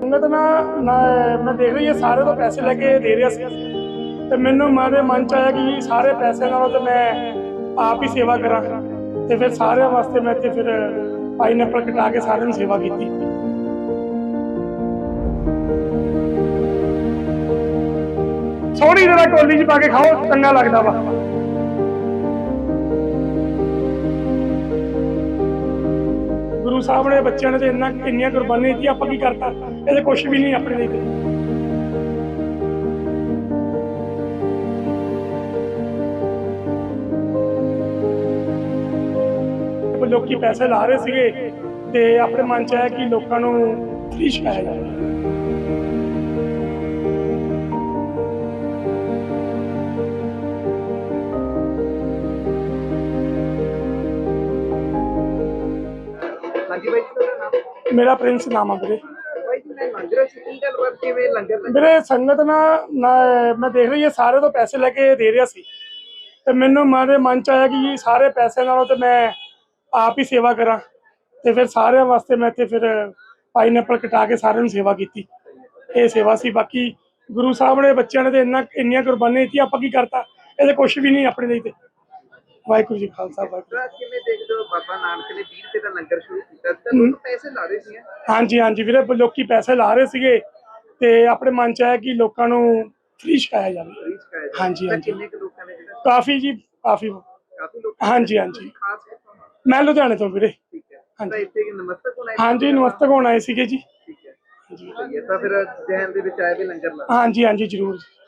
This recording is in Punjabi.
ਸੰਗਤ ਨਾ ਮੈਂ ਦੇਖ ਰਹੀ ਹਾਂ ਸਾਰੇ ਤੋਂ ਪੈਸੇ ਲੈ ਕੇ ਦੇ ਰਿਹਾ ਸੀ। ਤੇ ਮੈਨੂੰ ਮੇਰੇ ਮਨ ਚ ਆਇਆ ਕਿ ਸਾਰੇ ਪੈਸੇ ਨਾਲੋਂ ਤੇ ਮੈਂ ਆਪ ਹੀ ਸੇਵਾ ਕਰਾਂ। ਤੇ ਫਿਰ ਸਾਰਿਆਂ ਵਾਸਤੇ ਮੈਂ ਤੇ ਫਿਰ ਪਾਈਨਐਪਲ ਕਟਾ ਕੇ ਸਾਰਿਆਂ ਨੂੰ ਸੇਵਾ ਕੀਤੀ। ਥੋੜੀ ਜਰਾ ਟੋਲੀ 'ਚ ਪਾ ਕੇ ਖਾਓ, ਚੰਗਾ ਲੱਗਦਾ ਵਾ। ਗੁਰੂ ਸਾਹਿਬ ਨੇ ਬੱਚਿਆਂ ਨੇ ਤੇ ਇੰਨਾ ਇੰਨੀਆਂ ਕੁਰਬਾਨੀਆਂ ਦਿੱਤੀਆਂ, ਆਪਾਂ ਕੀ ਕਰਤਾ? ਇਹਦੇ ਕੁਝ ਵੀ ਨਹੀਂ ਆਪਣੇ ਲਈ ਲੋਕੀ ਪੈਸੇ ਲਾ ਰਹੇ ਸੀਗੇ ਤੇ ਆਪਣੇ ਮਨ ਚ ਆਇਆ ਕਿ ਲੋਕਾਂ ਨੂੰ ਫ੍ਰੀ ਛਕਾਇਆ ਹਾਂਜੀ ਬਾਈ ਜੀ ਤੁਹਾਡਾ ਨਾਮ? ਮੇਰਾ ਪ੍ਰਿੰਸ ਨਾਮ ਆ ਵੀਰੇ। ਬਾਈ ਜੀ ਮੈਂ ਲੰਗਰ ਸੀ ਕੀ ਗੱਲਬਾਤ ਕਿਵੇਂ ਲੰਗਰ ਲੱਗਾ? ਵੀਰੇ ਸੰਗਤ ਨਾ ਨਾ- ਮੈਂ ਦੇਖ ਰਹੀ ਹਾਂ ਸਾਰੇ ਤੋਂ ਪੈਸੇ ਲੈ ਕੇ ਦੇ ਰਿਹਾ ਸੀ। ਤੇ ਮੈਨੂੰ ਮੇਰੇ ਮਨ ਚ ਆਇਆ ਕਿ ਸਾਰੇ ਪੈਸੇ ਨਾਲੋਂ ਤੇ ਮੈਂ ਆਪ ਹੀ ਸੇਵਾ ਕਰਾਂ। ਤੇ ਫਿਰ ਸਾਰਿਆਂ ਵਾਸਤੇ ਮੈਂ ਤੇ ਫਿਰ ਪਾਈਨਐਪਲ ਕਟਾ ਕੇ ਸਾਰਿਆਂ ਨੂੰ ਸੇਵਾ ਕੀਤੀ। ਇਹ ਸੇਵਾ ਸੀ। ਬਾਕੀ ਗੁਰੂ ਸਾਹਿਬ ਨੇ ਬੱਚਿਆਂ ਨੇ ਤੇ ਇੰਨਾ ਇੰਨੀਆਂ ਕੁਰਬਾਨੀਆਂ ਦਿੱਤੀਆਂ ਆਪਾਂ ਕੀ ਕਰਤਾ? ਇਹਦੇ ਕੁਝ ਵੀ ਨਹੀਂ ਆਪਣੇ ਲਈ ਤੇ। ਵਾਹਿਗੁਰੂ ਜੀ ਕਾ ਖਾਲਸਾ ਵਾਹਿਗੁਰੂ ਕਿਵੇਂ ਦੇਖਦੇ ਹੋ? ਬਾਬਾ ਨਾਨਕ ਨੇ 20 ਰੁਪਏ ਦਾ ਲੰਗਰ ਸ਼ੁਰੂ ਲੋਕ ਪੈਸੇ ਲਾ ਰਹੇ ਸੀ। ਹਾਂਜੀ ਹਾਂਜੀ ਵੀਰੇ ਲੋਕੀ ਪੈਸੇ ਲਾ ਰਹੇ ਸੀਗੇ ਤੇ ਆਪਣੇ ਮਨ ਚ ਆਇਆ ਕਿ ਲੋਕਾਂ ਨੂੰ ਫ੍ਰੀ ਛਕਾਇਆ ਜਾਵੇ। ਹਾਂਜੀ, ਹਾਂਜੀ। ਕਿੰਨੇ ਕੁ ਲੋਕਾਂ ਨੇ ਜਿਹੜਾ ਕਾਫੀ ਜੀ ਕਾਫੀ ਕਾਫੀ ਲੋਕ ਹਾਂਜੀ, ਹਾਂਜੀ। ਖਾਸ ਕਿੱਥੋਂ? ਮੈਂ ਲੁਧਿਆਣੇ ਤੋਂ ਵੀਰੇ। ਠੀਕ ਹੈ। ਹਾਂਜੀ। ਤਾਂ ਇੱਥੇ ਕਿ ਨਮਸਤਕ ਹੋਣਾ ਹਾਂਜੀ ਨਮਸਤਕ ਹੋਣ ਆਏ ਸੀਗੇ ਜੀ। ਠੀਕ ਹੈ। ਤਾਂ ਫਿਰ ਜਹਿਨ ਦੇ ਵਿੱਚ ਆਏ ਵੀ ਲੰਗਰ ਲਾ ਹਾਂਜੀ ਹਾਂਜੀ ਜ਼ਰੂਰ।